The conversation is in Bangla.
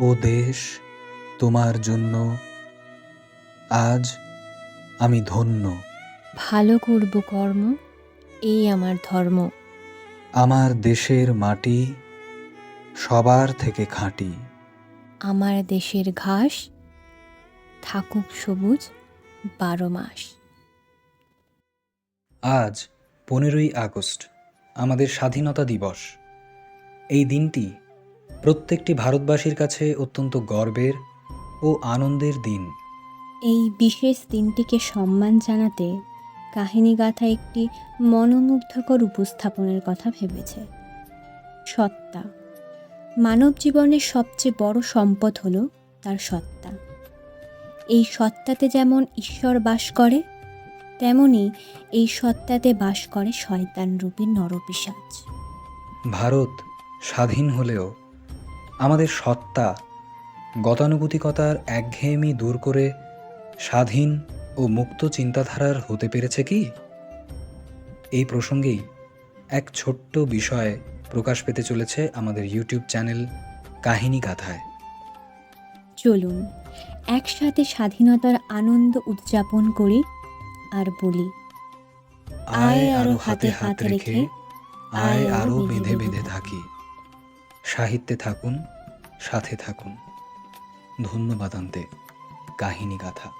ও দেশ তোমার জন্য আজ আমি ধন্য। ভালো করব কর্ম এই আমার ধর্ম। আমার দেশের মাটি সবার থেকে খাঁটি। আমার দেশের ঘাস থাকুক সবুজ বারো মাস। আজ পনেরোই আগস্ট আমাদের স্বাধীনতা দিবস। এই দিনটি প্রত্যেকটি ভারতবাসীর কাছে অত্যন্ত গর্বের ও আনন্দের দিন। এই বিশেষ দিনটিকে সম্মান জানাতে কাহিনীগাথা একটি মনোমুগ্ধকর উপস্থাপনের কথা ভেবেছে। সত্তা। মানব জীবনের সবচেয়ে বড় সম্পদ হল তার সত্তা। এই সত্তাতে যেমন ঈশ্বর বাস করে তেমনি এই সত্তাতে বাস করে শয়তান রূপী নরপিশাচ। ভারত স্বাধীন হলেও আমাদের সত্তা গতানুগতিকতার একঘেয়েমি দূর করে স্বাধীন ও মুক্ত চিন্তাধারার হতে পেরেছে কি? এই প্রসঙ্গেই এক ছোট্ট বিষয় প্রকাশ পেতে চলেছে আমাদের ইউটিউব চ্যানেল কাহিনী গাথায়। চলুন একসাথে স্বাধীনতার আনন্দ উদযাপন করি আর বলি আয় আরও হাতে হাত রেখে আয় আরও বেঁধে বেঁধে থাকি। সাহিত্যে থাকুন সাথে থাকুন। ধন্যবাদ আনতে কাহিনী গাথা